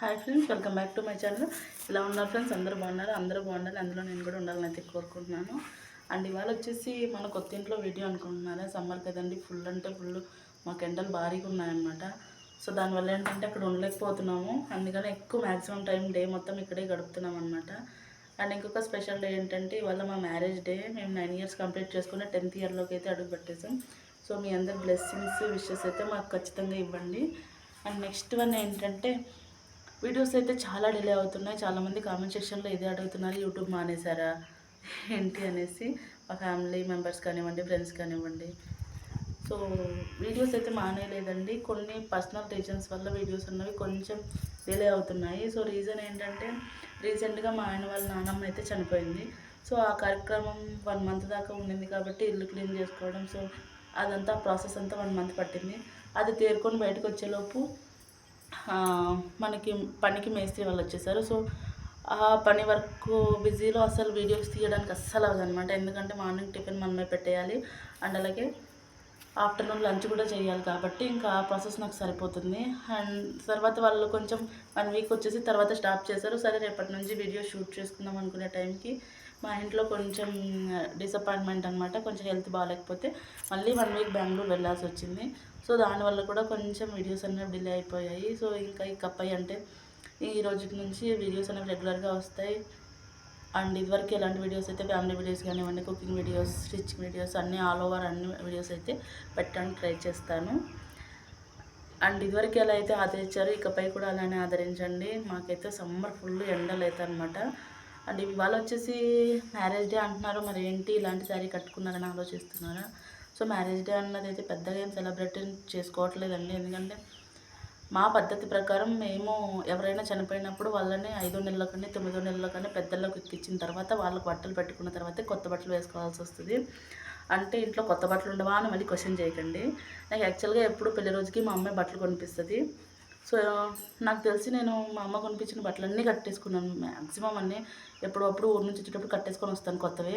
Hi friends welcome back to my channel. ఇలా ఉన్నారు friends? అందరూ బాగున్నారు? అందరూ బాగుండాలి అందులో నేను కూడా ఉండాలని అయితే కోరుకుంటున్నాను. అండ్ ఇవాళ వచ్చేసి మన కొత్త ఇంట్లో వీడియో అనుకుంటున్నారా? సమ్మర్ కదండి ఫుల్ అంటే ఫుల్ మాకు ఎండలు భారీగా ఉన్నాయన్నమాట. సో దానివల్ల ఏంటంటే అక్కడ ఉండలేకపోతున్నాము. అందుకని ఎక్కువ మ్యాక్సిమం టైం డే మొత్తం ఇక్కడే గడుపుతున్నాం అనమాట అండ్ ఇంకొక స్పెషల్ డే ఏంటంటే ఇవాళ మా మ్యారేజ్ డే. మేము నైన్ ఇయర్స్ కంప్లీట్ చేసుకుని టెన్త్ ఇయర్లోకి అయితే అడుగు పెట్టేసాం సో మీ అందరి బ్లెస్సింగ్స్ విషెస్ అయితే మాకు ఖచ్చితంగా ఇవ్వండి. అండ్ నెక్స్ట్ వన్ ఏంటంటే వీడియోస్ అయితే చాలా డిలే అవుతున్నాయి. చాలామంది కామెంట్ సెక్షన్లో ఇదే అడుగుతున్నారు యూట్యూబ్ మానేశారా? ఏంటి అనేసి. మా ఫ్యామిలీ మెంబర్స్ కానివ్వండి ఫ్రెండ్స్ కానివ్వండి. సో వీడియోస్ అయితే మానేయలేదండి. కొన్ని పర్సనల్ రీజన్స్ వల్ల వీడియోస్ ఉన్నవి కొంచెం డిలే అవుతున్నాయి. సో రీజన్ ఏంటంటే రీసెంట్గా మా ఆయన వాళ్ళ నాన్నమ్మ అయితే చనిపోయింది. సో ఆ కార్యక్రమం వన్ మంత్ దాకా ఉండింది కాబట్టి ఇల్లు క్లీన్ చేసుకోవడం సో అదంతా ప్రాసెస్ అంతా వన్ మంత్ పట్టింది. అది తేరుకొని బయటకు వచ్చేలోపు మనకి పనికి మేస్త్రి వాళ్ళు వచ్చేసారు. సో ఆ పని వరకు బిజీలో అసలు వీడియోస్ తీయడానికి అస్సలు అవ్వదన్నమాట. ఎందుకంటే మార్నింగ్ టిఫిన్ మనమే పెట్టేయాలి. అండ్ అలాగే ఆఫ్టర్నూన్ లంచ్ కూడా చేయాలి కాబట్టి ఇంకా ఆ ప్రాసెస్ నాకు సరిపోతుంది. అండ్ తర్వాత వాళ్ళు కొంచెం వన్ వీక్ వచ్చేసి తర్వాత స్టాప్ చేశారు. సరే రేపటి నుంచి వీడియో షూట్ చేసుకుందాం అనుకునే టైంకి మా ఇంట్లో కొంచెం డిసప్పాయింట్మెంట్ అనమాట కొంచెం హెల్త్ బాగాలేకపోతే మళ్ళీ వన్ వీక్ బెంగళూరు వెళ్ళాల్సి వచ్చింది. సో దానివల్ల కూడా కొంచెం వీడియోస్ అనేవి డిలే అయిపోయాయి. సో ఇంకా ఈ కప్పయ్య అంటే ఈ రోజు నుంచి వీడియోస్ అనేవి రెగ్యులర్గా వస్తాయి. అండ్ ఇదివరకు ఎలాంటి వీడియోస్ అయితే ఫ్యామిలీ వీడియోస్ కానివ్వండి కుకింగ్ వీడియోస్ స్టిచ్చింగ్ వీడియోస్ అన్నీ ఆల్ ఓవర్ అన్ని వీడియోస్ అయితే పెట్టడానికి ట్రై చేస్తాను. అండ్ ఇదివరకు ఎలా అయితే ఆదరించారో ఇకపై కూడా అలానే ఆదరించండి. మాకైతే సమ్మర్ ఫుల్ ఎండలు అయితే అనమాట అండ్ ఇవాళ వచ్చేసి మ్యారేజ్ డే అంటున్నారు. మరి ఏంటి ఇలాంటి శారీ కట్టుకున్నారని ఆలోచిస్తున్నారా? సో మ్యారేజ్ డే అన్నది అయితే పెద్దగా ఏం సెలబ్రేట్ చేసుకోవట్లేదండి. ఎందుకంటే మా పద్ధతి ప్రకారం మేము ఎవరైనా చనిపోయినప్పుడు వాళ్ళని ఐదో నెలల కానీ తొమ్మిదో నెలల కానీ పెద్దలకు ఎక్కించిన తర్వాత వాళ్ళకు బట్టలు పెట్టుకున్న తర్వాత కొత్త బట్టలు వేసుకోవాల్సి వస్తుంది. అంటే ఇంట్లో కొత్త బట్టలు ఉండవా అని మళ్ళీ క్వశ్చన్ చేయకండి. నాకు యాక్చువల్గా ఎప్పుడు పెళ్ళి రోజుకి మా అమ్మాయి బట్టలు కొనిపిస్తుంది. సో నాకు తెలిసి నేను మా అమ్మ కొనిపించిన బట్టలన్నీ కట్టేసుకున్నాను. మ్యాక్సిమం అన్నీ ఎప్పుడప్పుడు ఊరు నుంచి వచ్చేటప్పుడు కట్టేసుకొని వస్తాను కొత్తవి.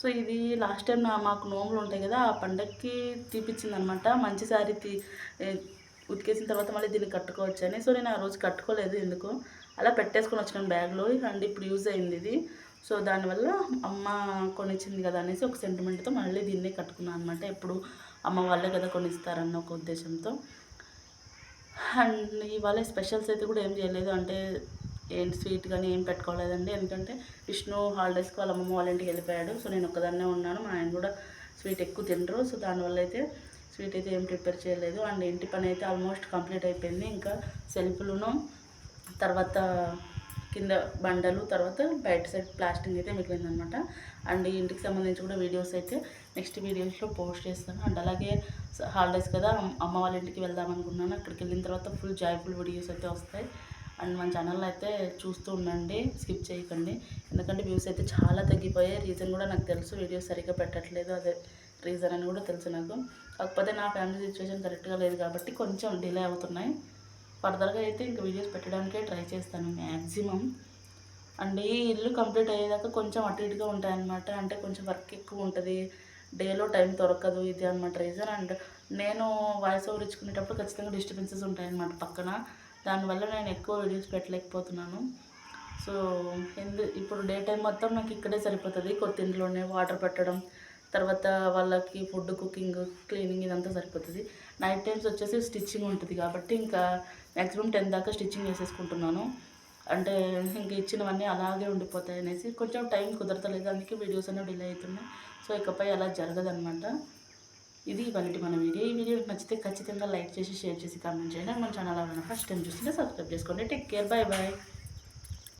సో ఇది లాస్ట్ టైం నా మాకు నోములు ఉంటాయి కదా ఆ పండగకి తీపిచ్చింది అనమాట మంచి శారీ తీ ఉతికేసిన తర్వాత మళ్ళీ దీన్ని కట్టుకోవచ్చు అని. సో నేను ఆ రోజు కట్టుకోలేదు ఎందుకు? అలా పెట్టేసుకొని వచ్చినాను బ్యాగ్లో అండ్ ఇప్పుడు యూజ్ అయింది ఇది. సో దానివల్ల అమ్మ కొనిచ్చింది కదా అనేసి ఒక సెంటిమెంట్తో మళ్ళీ దీన్నే కట్టుకున్నాను అనమాట. ఎప్పుడు అమ్మ వాళ్ళే కదా కొనిస్తారన్న ఒక ఉద్దేశంతో. అండ్ ఇవాళ స్పెషల్స్ అయితే కూడా ఏం చేయలేదు. అంటే ఏం స్వీట్ కానీ ఏం పెట్టుకోలేదండి. ఎందుకంటే విష్ణు హాలిడేస్కి వాళ్ళ అమ్మమ్మ వాళ్ళ ఇంటికి వెళ్ళిపోయాడు. సో నేను ఒక్కదాన్నే ఉన్నాను. మా ఆయన కూడా స్వీట్ ఎక్కువ తినరు. సో దానివల్ల అయితే స్వీట్ అయితే ఏం ప్రిపేర్ చేయలేదు. అండ్ ఇంటి పని అయితే ఆల్మోస్ట్ కంప్లీట్ అయిపోయింది. ఇంకా సెల్ఫ్లును తర్వాత కింద బండలు తర్వాత బయట సైడ్ ప్లాస్టింగ్ అయితే మిగిలిందనమాట. అండ్ ఇంటికి సంబంధించి కూడా వీడియోస్ అయితే నెక్స్ట్ వీడియోస్లో పోస్ట్ చేస్తాను. అండ్ అలాగే హాలిడేస్ కదా అమ్మ వాళ్ళ ఇంటికి వెళ్దాం అనుకున్నాను అక్కడికి వెళ్ళిన తర్వాత ఫుల్ జాయ్ఫుల్ వీడియోస్ అయితే వస్తాయి. అండ్ మన ఛానల్ అయితే చూస్తూ ఉండండి స్కిప్ చేయకండి. ఎందుకంటే వ్యూస్ అయితే చాలా తగ్గిపోయాయి. రీజన్ కూడా నాకు తెలుసు. వీడియోస్ సరిగ్గా పెట్టట్లేదు. అదే రీజన్ అని కూడా తెలుసు నాకు. కాకపోతే నా ఫ్యామిలీ సిచ్యువేషన్ కరెక్ట్గా లేదు కాబట్టి కొంచెం డిలే అవుతున్నాయి. ఫర్దర్గా అయితే ఇంకా వీడియోస్ పెట్టడానికే ట్రై చేస్తాను మ్యాక్సిమం. అండ్ ఈ ఇల్లు కంప్లీట్ అయ్యేదాకా కొంచెం అటు ఇటుగా ఉంటాయన్నమాట. అంటే కొంచెం వర్క్ ఎక్కువ ఉంటుంది. డేలో టైం దొరకదు. ఇది అనమాట రీజన్. అండ్ నేను వాయిస్ ఓవర్ ఇచ్చుకునేటప్పుడు ఖచ్చితంగా డిస్టర్బెన్సెస్ ఉంటాయన్నమాట పక్కన. దానివల్ల నేను ఎక్కువ వీడియోస్ పెట్టలేకపోతున్నాను. సో ఎందు ఇప్పుడు డే టైం మొత్తం నాకు ఇక్కడే సరిపోతుంది. కొత్త ఇంట్లోనే వాటర్ పెట్టడం తర్వాత వాళ్ళకి ఫుడ్ కుకింగ్ క్లీనింగ్ ఇదంతా సరిపోతుంది. నైట్ టైమ్స్ వచ్చేసి స్టిచ్చింగ్ ఉంటుంది కాబట్టి ఇంకా మ్యాక్సిమం టెన్ దాకా స్టిచ్చింగ్ వేసేసుకుంటున్నాను అంటే ఇంక ఇచ్చినవన్నీ అలాగే ఉండిపోతాయి అనేసి కొంచెం టైం కుదరతలేదు అందుకే వీడియోస్ అనేవి డిలే అవుతున్నాయి సో ఇకపై అలా జరగదనమాట ఇది ఇవాళ మన వీడియో. ఈ వీడియో నచ్చితే ఖచ్చితంగా లైక్ చేసి షేర్ చేసి కామెంట్ చేయండి. మన ఛానల్ ఎవరైనా ఫస్ట్ టైం చూస్తుంటే సబ్స్క్రైబ్ చేసుకోండి. Take care bye bye